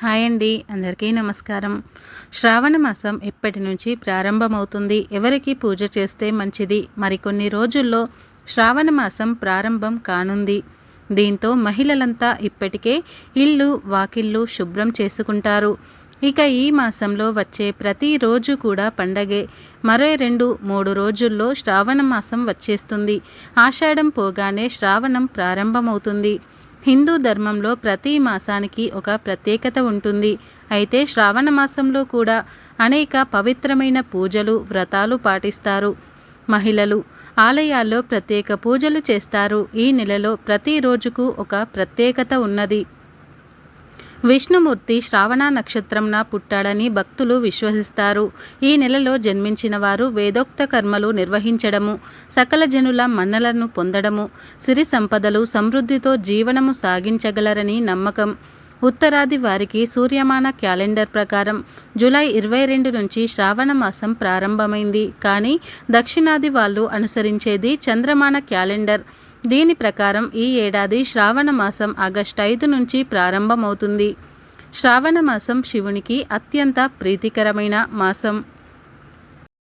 Hi అండి అందరికీ నమస్కారం. శ్రావణ మాసం ఎప్పటి నుంచి ప్రారంభమవుతుంది? ఎవరికి పూజ చేస్తే మంచిది? మరికొన్ని రోజుల్లో శ్రావణ మాసం ప్రారంభం కానుంది. దీంతో మహిళలంతా ఇప్పటికే ఇల్లు వాకిళ్ళు శుభ్రం చేసుకుంటారు. ఇక ఈ మాసంలో వచ్చే ప్రతిరోజు కూడా పండగే. మరో రెండు మూడు రోజుల్లో శ్రావణ మాసం వచ్చేస్తుంది. ఆషాఢం పోగానే శ్రావణం ప్రారంభమవుతుంది. హిందూ ధర్మంలో ప్రతి మాసానికి ఒక ప్రత్యేకత ఉంటుంది. అయితే శ్రావణ మాసంలో కూడా అనేక పవిత్రమైన పూజలు వ్రతాలు పాటిస్తారు. మహిళలు ఆలయాల్లో ప్రత్యేక పూజలు చేస్తారు. ఈ నెలలో ప్రతి రోజుకు ఒక ప్రత్యేకత ఉన్నది. విష్ణుమూర్తి శ్రావణ నక్షత్రంన పుట్టాడని భక్తులు విశ్వసిస్తారు. ఈ నెలలో జన్మించిన వారు వేదోక్త కర్మలు నిర్వహించడము సకల జనుల మన్నలను పొందడము సిరి సంపదలు సమృద్ధితో జీవనము సాగించగలరని నమ్మకం. ఉత్తరాది వారికి సూర్యమాన క్యాలెండర్ ప్రకారం జూలై ఇరవై రెండు నుంచి శ్రావణ మాసం ప్రారంభమైంది. కానీ దక్షిణాది వాళ్ళు అనుసరించేది చంద్రమాన క్యాలెండర్. దీని ప్రకారం ఈ ఏడాది శ్రావణ మాసం ఆగస్టు ఐదు నుంచి ప్రారంభమవుతుంది. శ్రావణ మాసం శివునికి అత్యంత ప్రీతికరమైన మాసం.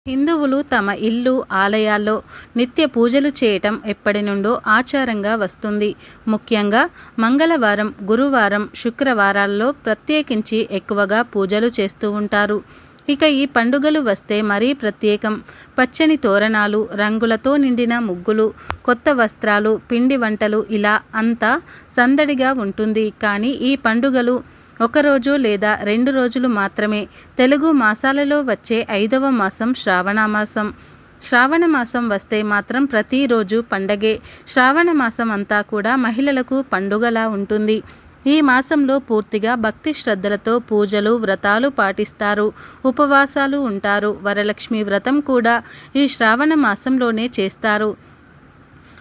హిందువులు తమ ఇల్లు ఆలయాల్లో నిత్య పూజలు చేయటం ఎప్పటి నుండో ఆచారంగా వస్తుంది. ముఖ్యంగా మంగళవారం గురువారం శుక్రవారాల్లో ప్రత్యేకించి ఎక్కువగా పూజలు చేస్తూ ఉంటారు. ఇక ఈ పండుగలు వస్తే మరీ ప్రత్యేకం. పచ్చని తోరణాలు రంగులతో నిండిన ముగ్గులు కొత్త వస్త్రాలు పిండి వంటలు ఇలా అంతా సందడిగా ఉంటుంది. కానీ ఈ పండుగలు ఒకరోజు లేదా రెండు రోజులు మాత్రమే. తెలుగు మాసాలలో వచ్చే ఐదవ మాసం శ్రావణ మాసం. శ్రావణ మాసం వస్తే మాత్రం ప్రతిరోజు పండగే. శ్రావణ మాసం అంతా కూడా మహిళలకు పండుగలా ఉంటుంది. ఈ మాసంలో పూర్తిగా భక్తి శ్రద్ధలతో పూజలు వ్రతాలు పాటిస్తారు. ఉపవాసాలు ఉంటారు. వరలక్ష్మి వ్రతం కూడా ఈ శ్రావణ మాసంలోనే చేస్తారు.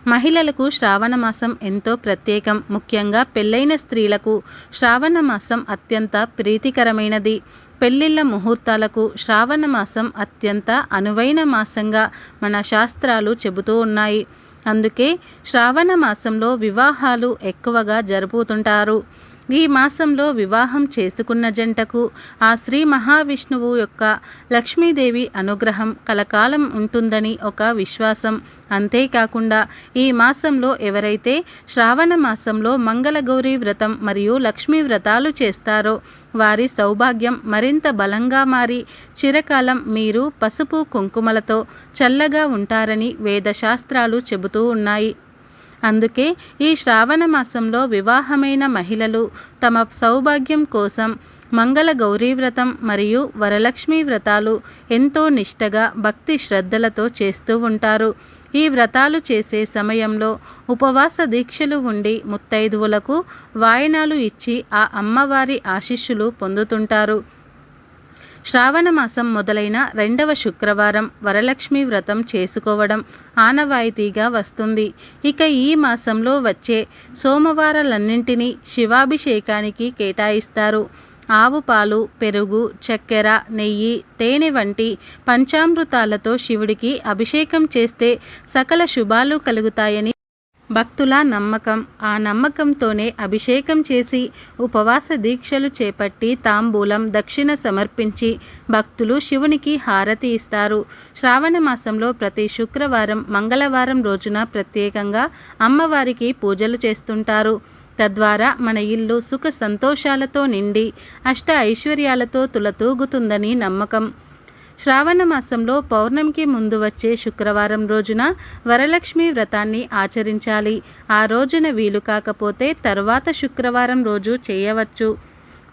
మహిళలకు శ్రావణ మాసం ఎంతో ప్రత్యేకం. ముఖ్యంగా పెళ్ళైన స్త్రీలకు శ్రావణ మాసం అత్యంత ప్రీతికరమైనది. పెళ్ళిళ్ళ ముహూర్తాలకు శ్రావణ మాసం అత్యంత అనువైన మాసంగా మన శాస్త్రాలు చెబుతూ ఉన్నాయి. అందుకే శ్రావణ మాసంలో వివాహాలు ఎక్కువగా జరుపుతుంటారు. ఈ మాసంలో వివాహం చేసుకున్న జంటకు ఆ శ్రీ మహావిష్ణువు యొక్క లక్ష్మీదేవి అనుగ్రహం కలకాలం ఉంటుందని ఒక విశ్వాసం. అంతేకాకుండా ఈ మాసంలో ఎవరైతే శ్రావణ మాసంలో మంగళగౌరి వ్రతం మరియు లక్ష్మీ వ్రతాలు చేస్తారో వారి సౌభాగ్యం మరింత బలంగా మారి చిరకాలం మీరు పసుపు కుంకుమలతో చల్లగా ఉంటారని వేదశాస్త్రాలు చెబుతూ ఉన్నాయి. అందుకే ఈ శ్రావణ మాసంలో వివాహమైన మహిళలు తమ సౌభాగ్యం కోసం మంగళ గౌరీ వ్రతం మరియు వరలక్ష్మి వ్రతాలు ఎంతో నిష్టగా భక్తి శ్రద్ధలతో చేస్తూ ఉంటారు. ఈ వ్రతాలు చేసే సమయంలో ఉపవాస దీక్షలు ఉండి ముత్తైదువులకు వాయనాలు ఇచ్చి ఆ అమ్మవారి ఆశిస్సులు పొందుతుంటారు. శ్రావణ మాసం మొదలైన రెండవ శుక్రవారం వరలక్ష్మి వ్రతం చేసుకోవడం ఆనవాయితీగా వస్తుంది. ఇక ఈ మాసంలో వచ్చే సోమవారాలన్నింటినీ శివాభిషేకానికి కేటాయిస్తారు. ఆవు పాలు పెరుగు చక్కెర నెయ్యి తేనె వంటి పంచామృతాలతో శివుడికి అభిషేకం చేస్తే సకల శుభాలు కలుగుతాయని భక్తుల నమ్మకం. ఆ నమ్మకంతోనే అభిషేకం చేసి ఉపవాస దీక్షలు చేపట్టి తాంబూలం దక్షిణ సమర్పించి భక్తులు శివునికి హారతి ఇస్తారు. శ్రావణ మాసంలో ప్రతి శుక్రవారం మంగళవారం రోజున ప్రత్యేకంగా అమ్మవారికి పూజలు చేస్తుంటారు. తద్వారా మన ఇల్లు సుఖ సంతోషాలతో నిండి అష్ట ఐశ్వర్యాలతో తులతూగుతుందని నమ్మకం. శ్రావణ మాసంలో పౌర్ణమికి ముందు వచ్చే శుక్రవారం రోజున వరలక్ష్మి వ్రతాన్ని ఆచరించాలి. ఆ రోజున వీలు కాకపోతే తర్వాత శుక్రవారం రోజు చేయవచ్చు.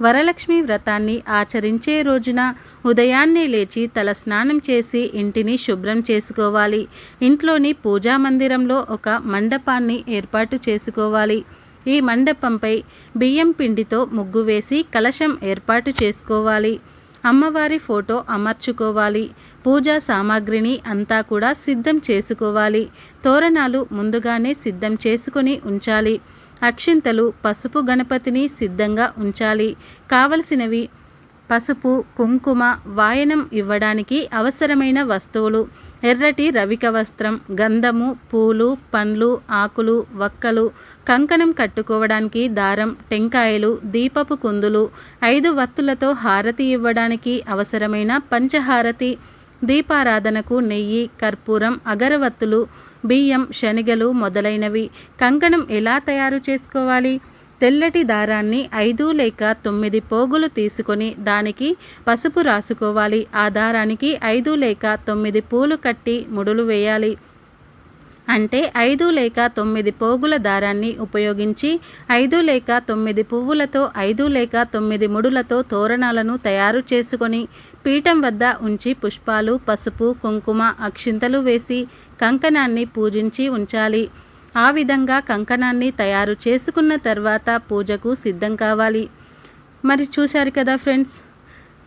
వరలక్ష్మి వ్రతాన్ని ఆచరించే రోజున ఉదయాన్నే లేచి తల స్నానం చేసి ఇంటిని శుభ్రం చేసుకోవాలి. ఇంట్లోని పూజా మందిరంలో ఒక మండపాన్ని ఏర్పాటు చేసుకోవాలి. ఈ మండపంపై బియ్యం పిండితో ముగ్గు వేసి కలశం ఏర్పాటు చేసుకోవాలి. అమ్మవారి ఫోటో అమర్చుకోవాలి. పూజా సామాగ్రిని అంతా కూడా సిద్ధం చేసుకోవాలి. తోరణాలు ముందుగానే సిద్ధం చేసుకొని ఉంచాలి. అక్షింతలు పసుపు గణపతిని సిద్ధంగా ఉంచాలి. కావలసినవి పసుపు కుంకుమ వాయనం ఇవ్వడానికి అవసరమైన వస్తువులు ఎర్రటి రవిక వస్త్రం గంధము పూలు పండ్లు ఆకులు వక్కలు కంకణం కట్టుకోవడానికి దారం టెంకాయలు దీపపు కుందులు ఐదు వత్తులతో హారతి ఇవ్వడానికి అవసరమైన పంచహారతి దీపారాధనకు నెయ్యి కర్పూరం అగరవత్తులు బియ్యం శనగలు మొదలైనవి. కంకణం ఎలా తయారు చేసుకోవాలి? తెల్లటి దారాన్ని ఐదు లేక తొమ్మిది పోగులు తీసుకొని దానికి పసుపు రాసుకోవాలి. ఆ దారానికి ఐదు లేక తొమ్మిది పూలు కట్టి ముడులు వేయాలి. అంటే ఐదు లేక తొమ్మిది పోగుల దారాన్ని ఉపయోగించి ఐదు లేక తొమ్మిది పువ్వులతో ఐదు లేక తొమ్మిది ముడులతో తోరణాలను తయారు చేసుకొని పీఠం వద్ద ఉంచి పుష్పాలు పసుపు కుంకుమ అక్షింతలు వేసి కంకణాన్ని పూజించి ఉంచాలి. ఆ విధంగా కంకణాన్ని తయారు చేసుకున్న తర్వాత పూజకు సిద్ధం కావాలి. మరి చూశారు కదా ఫ్రెండ్స్?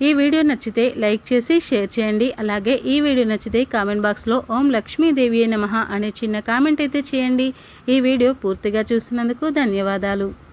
ఈ వీడియో నచ్చితే లైక్ చేసి షేర్ చేయండి. అలాగే ఈ వీడియో నచ్చితే కామెంట్ బాక్స్లో ఓం లక్ష్మీదేవి నమ అనే చిన్న కామెంట్ అయితే చేయండి. ఈ వీడియో పూర్తిగా చూసినందుకు ధన్యవాదాలు.